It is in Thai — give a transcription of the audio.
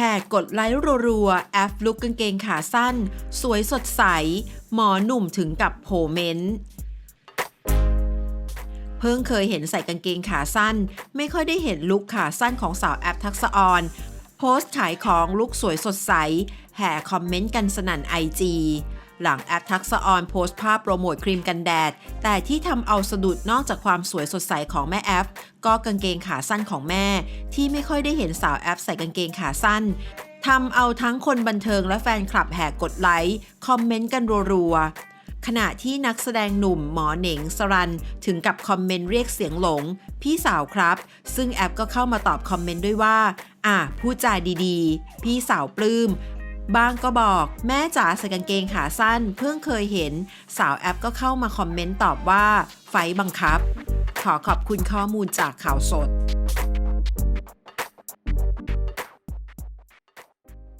ห่กดไลค์รัวๆ แอฟลุกกางเกงขาสั้น สวยสดใส หมอหนุ่มถึงกับโผเมนต์เพิ่งเคยเห็นใส่กางเกงขาสั้น ไม่ค่อยได้เห็นลุคขาสั้นของสาวแอปทักษออนโพสต์ขายของลุคสวยสดใส แห่คอมเมนต์กันสนั่นไอจี หลังแอปทักษะออนโพสต์ภาพโปรโมทครีมกันแดด แต่ที่ทำเอาสะดุดนอกจากความสวยสดใสของแม่แอปก็กางเกงขาสั้นของแม่ ที่ไม่ค่อยได้เห็นสาวแอปใส่กางเกงขาสั้นทำเอาทั้งคนบันเทิงและแฟนคลับแห่กดไลค์ คอมเมนต์กันรัวๆ ขณะที่นักแสดงหนุ่มหมอเหน่งสรัน ถึงกับคอมเมนต์เรียกเสียงหลง พี่สาวครับ ซึ่งแอปก็เข้ามาตอบคอมเมนต์ด้วยว่า อะพูดจาดีๆ พี่สาวปลื้ม บางก็บอกแม่จ๋าใส่กางเกงขาสั้น เพิ่งเคยเห็นสาวแอปก็เข้ามาคอมเมนต์ตอบว่า ไฟบังคับ ขอขอบคุณข้อมูลจากข่าวสด